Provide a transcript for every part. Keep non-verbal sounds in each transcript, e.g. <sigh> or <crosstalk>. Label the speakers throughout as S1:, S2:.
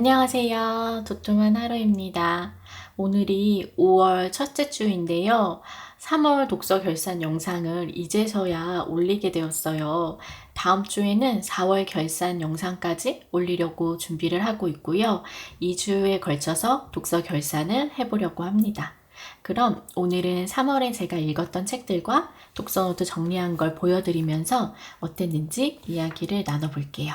S1: 안녕하세요. 도톰한 하루입니다. 오늘이 5월 첫째 주인데요. 3월 독서 결산 영상을 이제서야 올리게 되었어요. 다음 주에는 4월 결산 영상까지 올리려고 준비를 하고 있고요. 2주에 걸쳐서 독서 결산을 해보려고 합니다. 그럼 오늘은 3월에 제가 읽었던 책들과 독서노트 정리한 걸 보여드리면서 어땠는지 이야기를 나눠볼게요.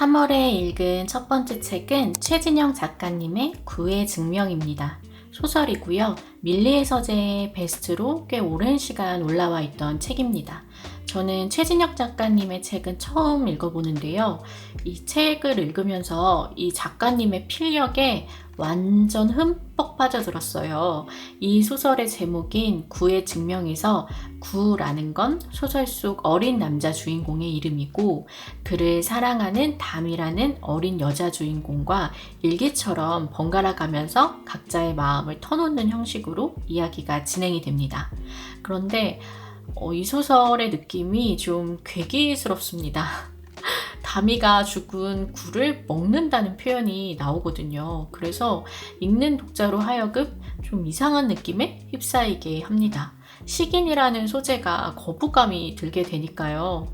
S1: 3월에 읽은 첫 번째 책은 최진영 작가님의 구의 증명입니다. 소설이고요. 밀리의 서재 베스트로 꽤 오랜 시간 올라와 있던 책입니다. 저는 최진혁 작가님의 책은 처음 읽어보는데요. 이 책을 읽으면서 이 작가님의 필력에 완전 흠뻑 빠져들었어요. 이 소설의 제목인 구의 증명에서 구라는 건 소설 속 어린 남자 주인공의 이름이고 그를 사랑하는 담이라는 어린 여자 주인공과 일기처럼 번갈아 가면서 각자의 마음을 터놓는 형식으로 이야기가 진행이 됩니다. 그런데 어, 이 소설의 느낌이 좀 괴기스럽습니다. <laughs> 다미가 죽은 굴을 먹는다는 표현이 나오거든요. 그래서 읽는 독자로 하여금 좀 이상한 느낌에 휩싸이게 합니다. 식인이라는 소재가 거부감이 들게 되니까요.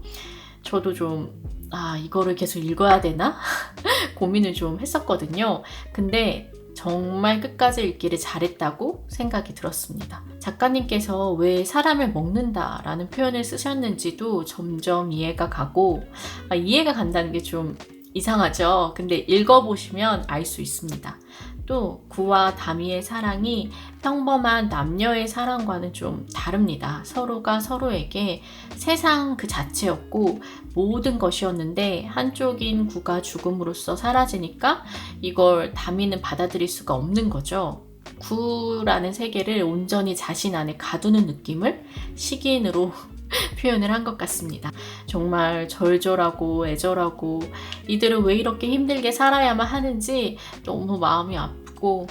S1: 저도 좀, 아, 이거를 계속 읽어야 되나? <laughs> 고민을 좀 했었거든요. 근데 정말 끝까지 읽기를 잘했다고 생각이 들었습니다. 작가님께서 왜 사람을 먹는다 라는 표현을 쓰셨는지도 점점 이해가 가고, 아, 이해가 간다는 게 좀 이상하죠? 근데 읽어보시면 알 수 있습니다. 또 구와 다미의 사랑이 평범한 남녀의 사랑과는 좀 다릅니다. 서로가 서로에게 세상 그 자체였고 모든 것이었는데 한쪽인 구가 죽음으로써 사라지니까 이걸 다미는 받아들일 수가 없는 거죠. 구라는 세계를 온전히 자신 안에 가두는 느낌을 식인으로 <laughs> 표현을 한 것 같습니다. 정말 절절하고 애절하고 이들은 왜 이렇게 힘들게 살아야만 하는지 너무 마음이 아 프고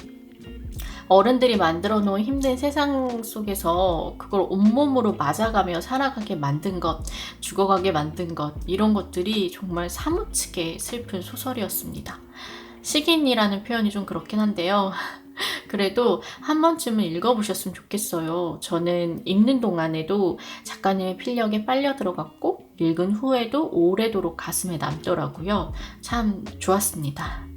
S1: 어른들이 만들어 놓은 힘든 세상 속에서 그걸 온몸으로 맞아가며 살아가게 만든 것, 죽어가게 만든 것, 이런 것들이 정말 사무치게 슬픈 소설이었습니다. 식인이라는 표현이 좀 그렇긴 한데요. <laughs> 그래도 한 번쯤은 읽어보셨으면 좋겠어요. 저는 읽는 동안에도 작가님의 필력에 빨려 들어갔고, 읽은 후에도 오래도록 가슴에 남더라고요. 참 좋았습니다.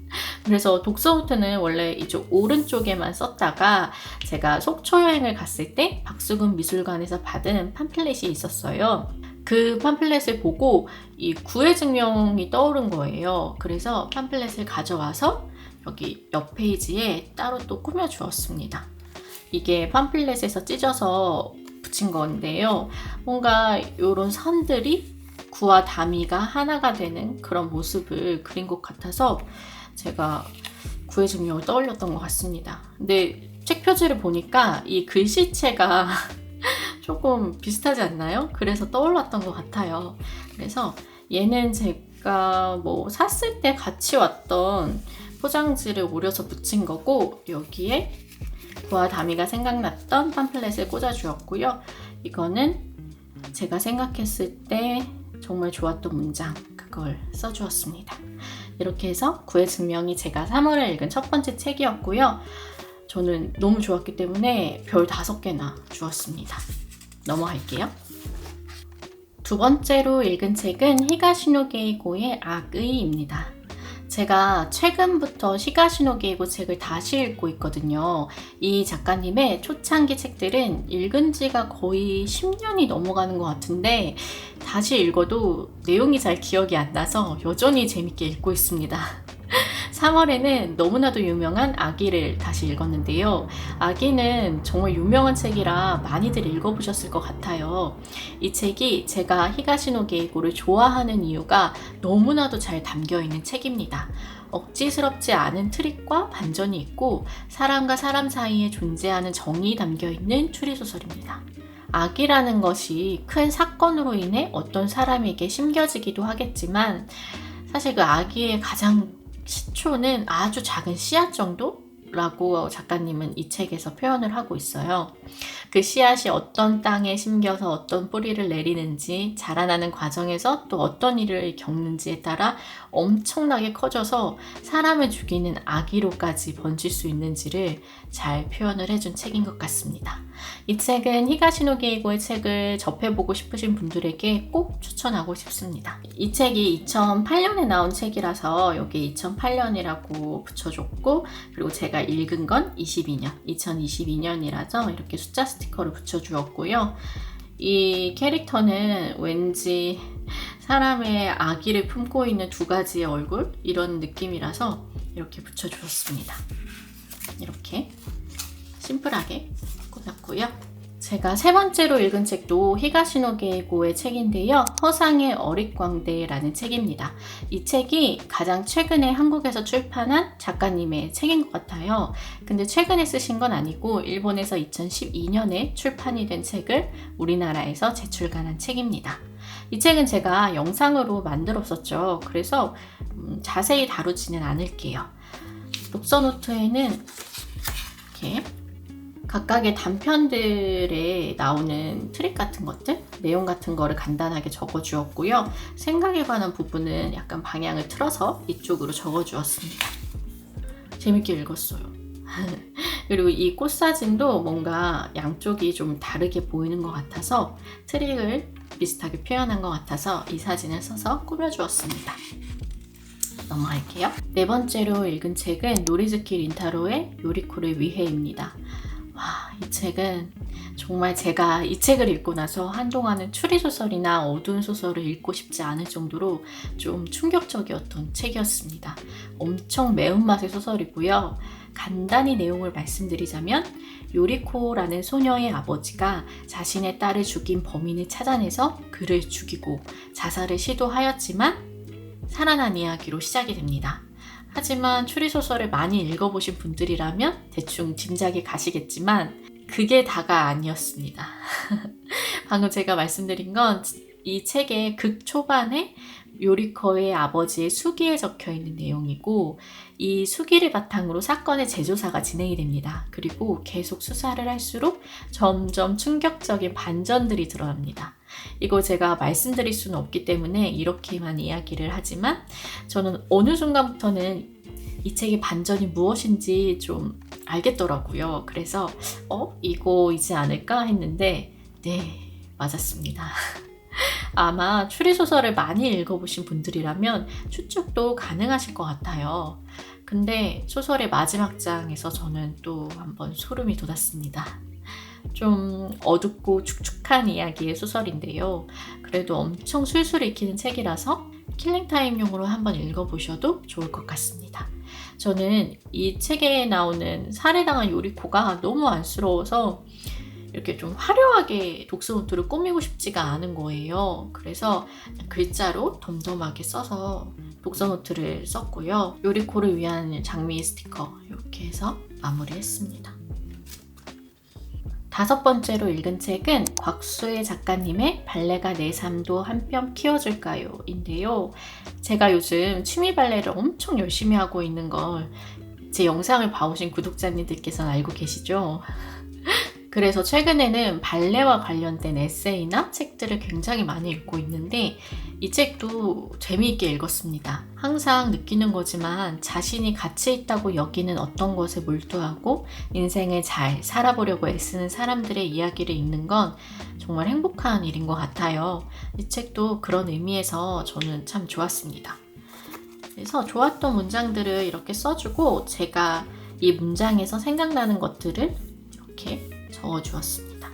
S1: 그래서 독서노트는 원래 이쪽 오른쪽에만 썼다가 제가 속초 여행을 갔을 때 박수근 미술관에서 받은 팜플렛이 있었어요. 그 팜플렛을 보고 이 구의 증명이 떠오른 거예요. 그래서 팜플렛을 가져와서 여기 옆 페이지에 따로 또 꾸며 주었습니다. 이게 팜플렛에서 찢어서 붙인 건데요. 뭔가 이런 선들이 구와 다미가 하나가 되는 그런 모습을 그린 것 같아서 제가 구의 증명을 떠올렸던 것 같습니다. 근데 책 표지를 보니까 이 글씨체가 <laughs> 조금 비슷하지 않나요? 그래서 떠올랐던 것 같아요. 그래서 얘는 제가 뭐 샀을 때 같이 왔던 포장지를 오려서 붙인 거고 여기에 구와 다미가 생각났던 팜플렛을 꽂아주었고요. 이거는 제가 생각했을 때 정말 좋았던 문장 그걸 써주었습니다. 이렇게 해서 구의 증명이 제가 3월에 읽은 첫 번째 책이었고요. 저는 너무 좋았기 때문에 별 5개나 주었습니다. 넘어갈게요. 두 번째로 읽은 책은 히가시노 게이고의 악의입니다. 제가 최근부터 시가시노 게이고 책을 다시 읽고 있거든요. 이 작가님의 초창기 책들은 읽은 지가 거의 10년이 넘어가는 것 같은데 다시 읽어도 내용이 잘 기억이 안 나서 여전히 재밌게 읽고 있습니다. 3월에는 너무나도 유명한 아기를 다시 읽었는데요. 아기는 정말 유명한 책이라 많이들 읽어보셨을 것 같아요. 이 책이 제가 히가시노 게이고를 좋아하는 이유가 너무나도 잘 담겨 있는 책입니다. 억지스럽지 않은 트릭과 반전이 있고 사람과 사람 사이에 존재하는 정이 담겨 있는 추리소설입니다. 악이라는 것이 큰 사건으로 인해 어떤 사람에게 심겨지기도 하겠지만 사실 그 아기의 가장 시초는 아주 작은 씨앗 정도? 라고 작가님은 이 책에서 표현을 하고 있어요. 그 씨앗이 어떤 땅에 심겨서 어떤 뿌리를 내리는지 자라나는 과정에서 또 어떤 일을 겪는지에 따라 엄청나게 커져서 사람을 죽이는 아기로까지 번질 수 있는지를 잘 표현을 해준 책인 것 같습니다. 이 책은 히가시노 게이고의 책을 접해보고 싶으신 분들에게 꼭 추천하고 싶습니다. 이 책이 2008년에 나온 책이라서 여기 2008년이라고 붙여줬고 그리고 제가 읽은 건 22년, 2022년이라서 이렇게 숫자 스티커를 붙여주었고요. 이 캐릭터는 왠지 사람의 아기를 품고 있는 두 가지의 얼굴 이런 느낌이라서 이렇게 붙여주었습니다. 이렇게 심플하게 꽂았고요. 제가 세 번째로 읽은 책도 히가시노 게이고의 책인데요. 허상의 어릿광대라는 책입니다. 이 책이 가장 최근에 한국에서 출판한 작가님의 책인 것 같아요. 근데 최근에 쓰신 건 아니고 일본에서 2012년에 출판이 된 책을 우리나라에서 재출간한 책입니다. 이 책은 제가 영상으로 만들었었죠. 그래서 음, 자세히 다루지는 않을게요. 독서노트에는 이렇게 각각의 단편들에 나오는 트릭 같은 것들, 내용 같은 거를 간단하게 적어 주었고요. 생각에 관한 부분은 약간 방향을 틀어서 이쪽으로 적어 주었습니다. 재밌게 읽었어요. <laughs> 그리고 이 꽃 사진도 뭔가 양쪽이 좀 다르게 보이는 것 같아서 트릭을 비슷하게 표현한 것 같아서 이 사진을 써서 꾸며주었습니다. 넘어갈게요. 네 번째로 읽은 책은 노리즈키 린타로의 요리코를 위해입니다. 와, 이 책은 정말 제가 이 책을 읽고 나서 한동안은 추리소설이나 어두운 소설을 읽고 싶지 않을 정도로 좀 충격적이었던 책이었습니다. 엄청 매운맛의 소설이고요. 간단히 내용을 말씀드리자면 요리코라는 소녀의 아버지가 자신의 딸을 죽인 범인을 찾아내서 그를 죽이고 자살을 시도하였지만 살아난 이야기로 시작이 됩니다. 하지만 추리소설을 많이 읽어보신 분들이라면 대충 짐작이 가시겠지만 그게 다가 아니었습니다. <laughs> 방금 제가 말씀드린 건 이 책의 극 초반에 요리커의 아버지의 수기에 적혀 있는 내용이고 이 수기를 바탕으로 사건의 재조사가 진행이 됩니다. 그리고 계속 수사를 할수록 점점 충격적인 반전들이 드러납니다. 이거 제가 말씀드릴 수는 없기 때문에 이렇게만 이야기를 하지만 저는 어느 순간부터는 이 책의 반전이 무엇인지 좀 알겠더라고요. 그래서 어 이거이지 않을까 했는데 네 맞았습니다. <laughs> 아마 추리소설을 많이 읽어보신 분들이라면 추측도 가능하실 것 같아요. 근데 소설의 마지막 장에서 저는 또 한번 소름이 돋았습니다. 좀 어둡고 축축한 이야기의 소설인데요. 그래도 엄청 술술 읽히는 책이라서 킬링타임용으로 한번 읽어보셔도 좋을 것 같습니다. 저는 이 책에 나오는 살해당한 요리코가 너무 안쓰러워서 이렇게 좀 화려하게 독서노트를 꾸미고 싶지가 않은 거예요. 그래서 글자로 덤덤하게 써서 독서노트를 썼고요. 요리코를 위한 장미 스티커 이렇게 해서 마무리했습니다. 다섯 번째로 읽은 책은 곽수의 작가님의 발레가 내 삶도 한 뼘 키워줄까요? 인데요. 제가 요즘 취미 발레를 엄청 열심히 하고 있는 걸 제 영상을 봐오신 구독자님들께서는 알고 계시죠? 그래서 최근에는 발레와 관련된 에세이나 책들을 굉장히 많이 읽고 있는데 이 책도 재미있게 읽었습니다. 항상 느끼는 거지만 자신이 가치 있다고 여기는 어떤 것에 몰두하고 인생을 잘 살아보려고 애쓰는 사람들의 이야기를 읽는 건 정말 행복한 일인 것 같아요. 이 책도 그런 의미에서 저는 참 좋았습니다. 그래서 좋았던 문장들을 이렇게 써주고 제가 이 문장에서 생각나는 것들을 이렇게 적어 주었습니다.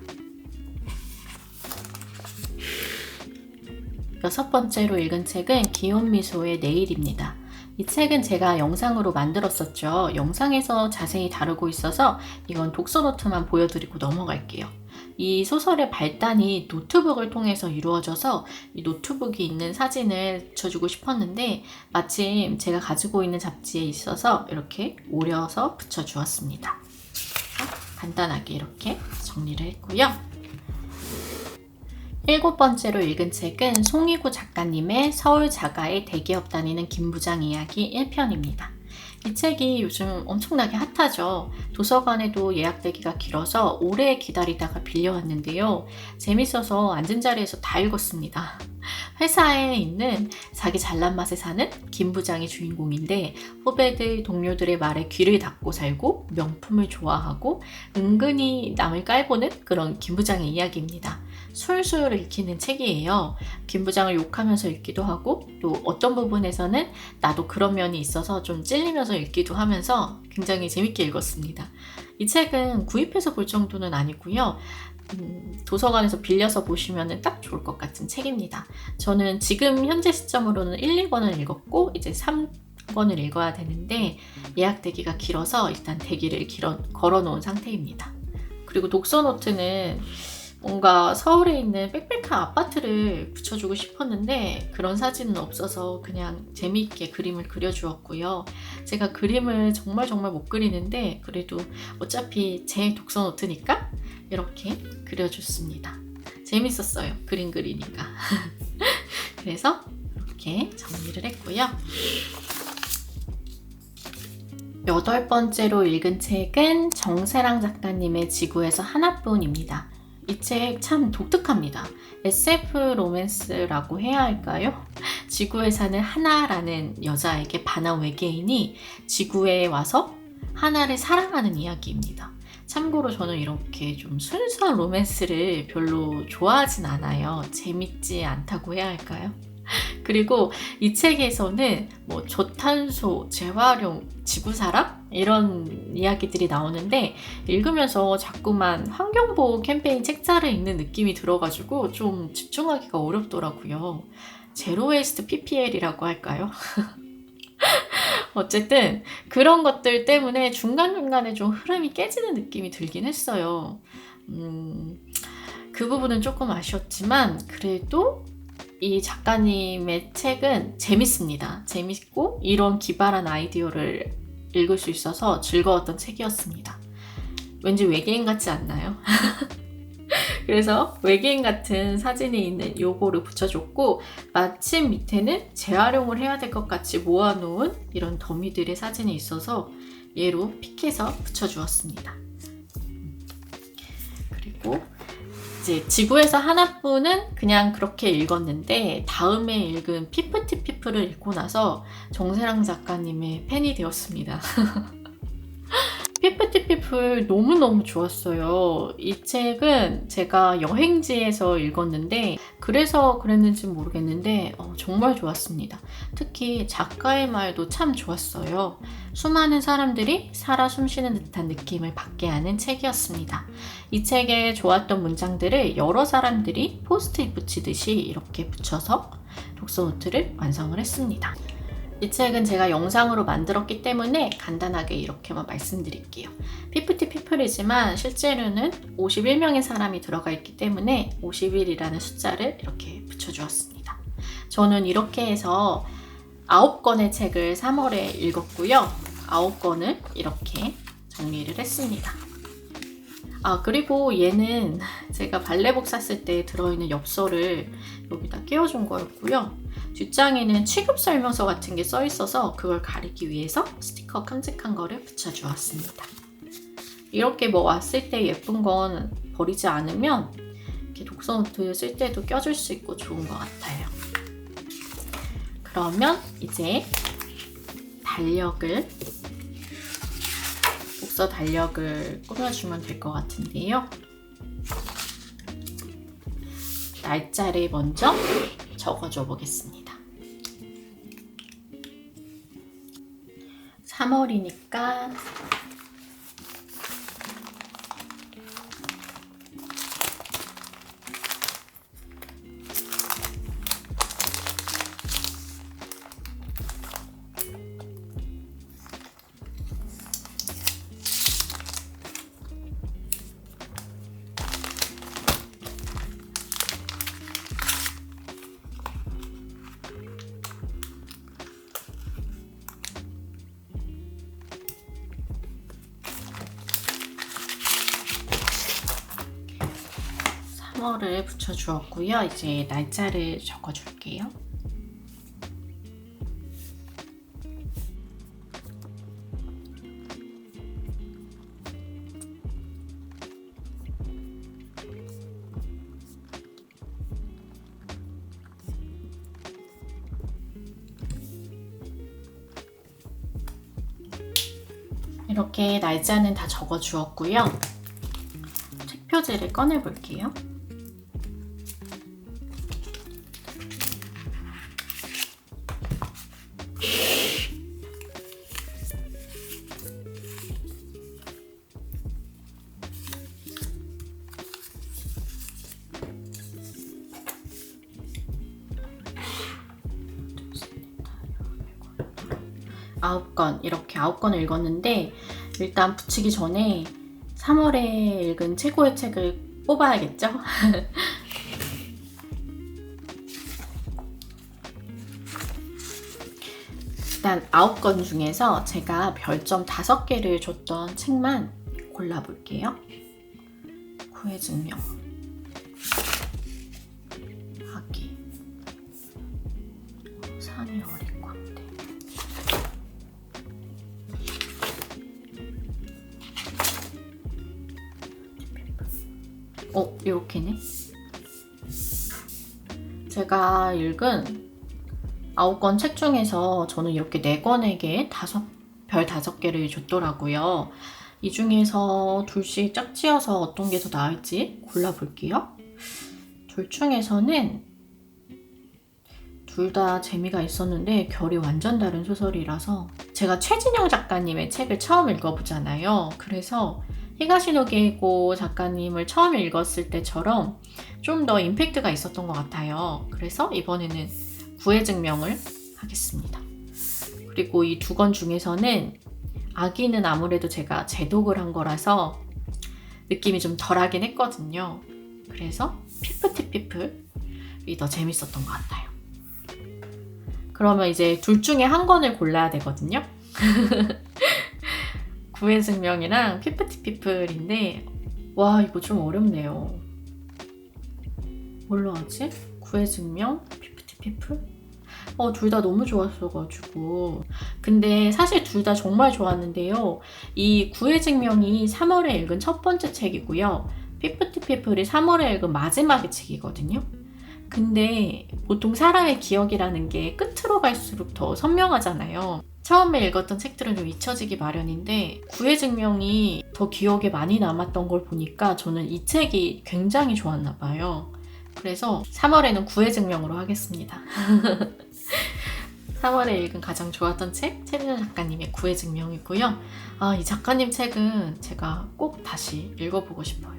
S1: 여섯 번째로 읽은 책은 기욤미소의 내일입니다. 이 책은 제가 영상으로 만들었었죠. 영상에서 자세히 다루고 있어서 이건 독서 노트만 보여드리고 넘어갈게요. 이 소설의 발단이 노트북을 통해서 이루어져서 이 노트북이 있는 사진을 붙여주고 싶었는데 마침 제가 가지고 있는 잡지에 있어서 이렇게 오려서 붙여주었습니다. 간단하게 이렇게 정리를 했고요. 일곱 번째로 읽은 책은 송이구 작가님의 서울 자가의 대기업 다니는 김부장 이야기 1편입니다. 이 책이 요즘 엄청나게 핫하죠. 도서관에도 예약되기가 길어서 오래 기다리다가 빌려왔는데요. 재밌어서 앉은 자리에서 다 읽었습니다. 회사에 있는 자기 잘난 맛에 사는 김 부장이 주인공인데 후배들, 동료들의 말에 귀를 닫고 살고 명품을 좋아하고 은근히 남을 깔보는 그런 김 부장의 이야기입니다. 술술 읽히는 책이에요. 김 부장을 욕하면서 읽기도 하고 또 어떤 부분에서는 나도 그런 면이 있어서 좀 찔리면서 읽기도 하면서 굉장히 재밌게 읽었습니다. 이 책은 구입해서 볼 정도는 아니고요. 음, 도서관에서 빌려서 보시면 딱 좋을 것 같은 책입니다. 저는 지금 현재 시점으로는 1, 2권을 읽었고 이제 3권을 읽어야 되는데 예약되기가 길어서 일단 대기를 길어, 걸어놓은 상태입니다. 그리고 독서노트는 뭔가 서울에 있는 빽빽한 아파트를 붙여주고 싶었는데 그런 사진은 없어서 그냥 재미있게 그림을 그려주었고요. 제가 그림을 정말 정말 못 그리는데 그래도 어차피 제 독서 노트니까 이렇게 그려줬습니다. 재밌었어요. 그림 그리니까. <laughs> 그래서 이렇게 정리를 했고요. 여덟 번째로 읽은 책은 정세랑 작가님의 지구에서 하나뿐입니다. 이 책 참 독특합니다. SF 로맨스라고 해야 할까요? 지구에 사는 하나라는 여자에게 반한 외계인이 지구에 와서 하나를 사랑하는 이야기입니다. 참고로 저는 이렇게 좀 순수한 로맨스를 별로 좋아하진 않아요. 재밌지 않다고 해야 할까요? 그리고 이 책에서는 뭐 저탄소, 재활용, 지구사랑 이런 이야기들이 나오는데 읽으면서 자꾸만 환경보호 캠페인 책자를 읽는 느낌이 들어가지고 좀 집중하기가 어렵더라고요. 제로웨이스트 PPL이라고 할까요? <laughs> 어쨌든 그런 것들 때문에 중간중간에 좀 흐름이 깨지는 느낌이 들긴 했어요. 음, 그 부분은 조금 아쉬웠지만 그래도 이 작가님의 책은 재밌습니다. 재밌고 이런 기발한 아이디어를 읽을 수 있어서 즐거웠던 책이었습니다. 왠지 외계인 같지 않나요? <laughs> 그래서 외계인 같은 사진이 있는 요거를 붙여줬고 마침 밑에는 재활용을 해야 될 것 같이 모아놓은 이런 더미들의 사진이 있어서 얘로 픽해서 붙여주었습니다. 그리고 이제 지구에서 하나뿐은 그냥 그렇게 읽었는데 다음에 읽은 피프티 피플을 읽고 나서 정세랑 작가님의 팬이 되었습니다. <laughs> 피플 너무너무 좋았어요. 이 책은 제가 여행지에서 읽었는데 그래서 그랬는지 모르겠는데 어, 정말 좋았습니다. 특히 작가의 말도 참 좋았어요. 수많은 사람들이 살아 숨쉬는 듯한 느낌을 받게 하는 책이었습니다. 이 책에 좋았던 문장들을 여러 사람들이 포스트잇 붙이듯이 이렇게 붙여서 독서 노트를 완성을 했습니다. 이 책은 제가 영상으로 만들었기 때문에 간단하게 이렇게만 말씀드릴게요. 피프티 피플이지만 실제로는 51명의 사람이 들어가 있기 때문에 51이라는 숫자를 이렇게 붙여주었습니다. 저는 이렇게 해서 9권의 책을 3월에 읽었고요. 9권을 이렇게 정리를 했습니다. 아, 그리고 얘는 제가 발레복 샀을 때 들어있는 엽서를 여기다 끼워준 거였고요. 뒷장에는 취급 설명서 같은 게 써 있어서 그걸 가리기 위해서 스티커 큼직한 거를 붙여주었습니다. 이렇게 뭐 왔을 때 예쁜 건 버리지 않으면 이렇게 독서노트 쓸 때도 껴줄 수 있고 좋은 것 같아요. 그러면 이제 달력을 독서 달력을 꾸며주면 될 것 같은데요. 날짜를 먼저 적어줘 보겠습니다. 3월이니까 컬러를 붙여주었고요. 이제 날짜를 적어줄게요. 이렇게 날짜는 다 적어 주었고요. 책표지를 꺼내 볼게요. 아홉 건 이렇게 아홉 건을 읽었는데 일단 붙이기 전에 3월에 읽은 최고의 책을 뽑아야겠죠? <laughs> 일단 아홉 건 중에서 제가 별점 다섯 개를 줬던 책만 골라볼게요. 후회 증명. 제가 읽은 아홉 권 책 중에서 저는 이렇게 네 권에게 다섯 별 다섯 개를 줬더라고요. 이 중에서 둘씩 짝지어서 어떤 게 더 나을지 골라볼게요. 둘 중에서는 둘 다 재미가 있었는데 결이 완전 다른 소설이라서 제가 최진영 작가님의 책을 처음 읽어보잖아요. 그래서 히가시노 게이고 작가님을 처음 읽었을 때처럼 좀 더 임팩트가 있었던 것 같아요. 그래서 이번에는 구애 증명을 하겠습니다. 그리고 이 두 권 중에서는 아기는 아무래도 제가 재독을 한 거라서 느낌이 좀 덜하긴 했거든요. 그래서 피프티 피플이 더 재밌었던 것 같아요. 그러면 이제 둘 중에 한 권을 골라야 되거든요. <laughs> 구애 증명이랑 피프티 피플인데 와 이거 좀 어렵네요. 뭘로 하지? 구애 증명, 피프티 피플? 어, 둘 다 너무 좋았어가지고. 근데 사실 둘 다 정말 좋았는데요. 이 구애 증명이 3월에 읽은 첫 번째 책이고요. 피프티 피플이 3월에 읽은 마지막의 책이거든요. 근데 보통 사람의 기억이라는 게 끝으로 갈수록 더 선명하잖아요. 처음에 읽었던 책들은 좀 잊혀지기 마련인데 구애 증명이 더 기억에 많이 남았던 걸 보니까 저는 이 책이 굉장히 좋았나 봐요. 그래서 3월에는 구애 증명으로 하겠습니다. <laughs> 3월에 읽은 가장 좋았던 책 최진현 작가님의 구애 증명이고요. 아, 이 작가님 책은 제가 꼭 다시 읽어보고 싶어요.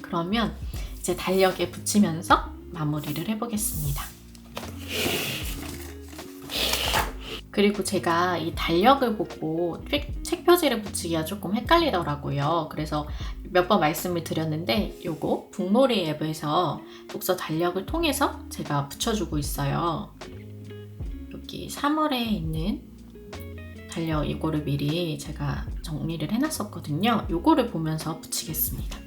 S1: 그러면 이제 달력에 붙이면서 마무리를 해보겠습니다. 그리고 제가 이 달력을 보고 책, 책 표지를 붙이기가 조금 헷갈리더라고요. 그래서 몇 번 말씀을 드렸는데 요거 북놀이 앱에서 독서 달력을 통해서 제가 붙여주고 있어요. 여기 3월에 있는 달력 이거를 미리 제가 정리를 해놨었거든요. 요거를 보면서 붙이겠습니다.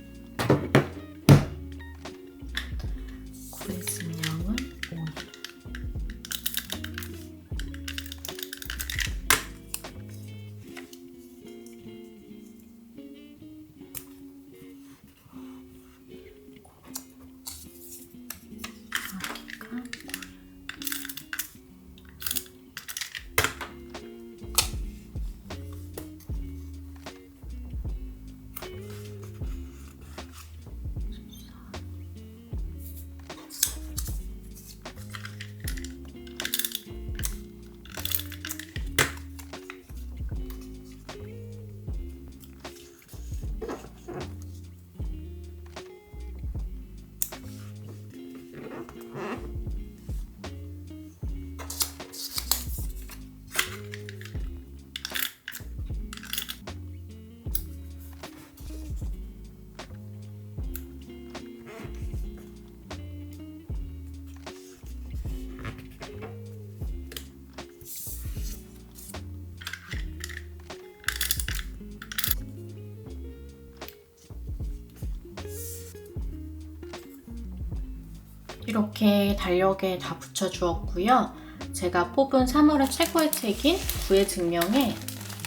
S1: 이렇게 달력에 다 붙여주었고요. 제가 뽑은 3월의 최고의 책인 구의 증명에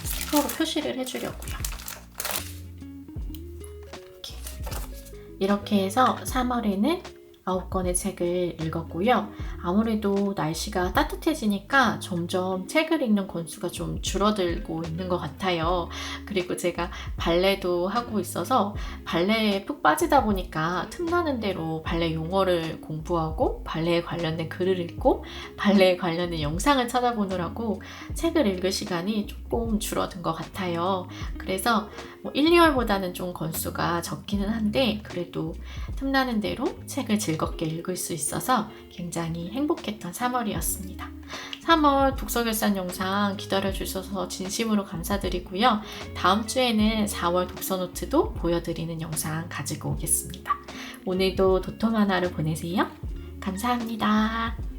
S1: 스티커로 표시를 해주려고요. 이렇게, 이렇게 해서 3월에는 9권의 책을 읽었고요. 아무래도 날씨가 따뜻해지니까 점점 책을 읽는 권수가 좀 줄어들고 있는 것 같아요. 그리고 제가 발레도 하고 있어서 발레에 푹 빠지다 보니까 틈나는 대로 발레 용어를 공부하고 발레에 관련된 글을 읽고 발레에 관련된 영상을 찾아보느라고 책을 읽을 시간이 조금 줄어든 것 같아요. 그래서 뭐 1, 2월보다는 좀 건수가 적기는 한데 그래도 틈나는 대로 책을 즐겁게 읽을 수 있어서 굉장히 행복했던 3월이었습니다. 3월 독서결산 영상 기다려주셔서 진심으로 감사드리고요. 다음 주에는 4월 독서노트도 보여드리는 영상 가지고 오겠습니다. 오늘도 도톰 하나를 보내세요. 감사합니다.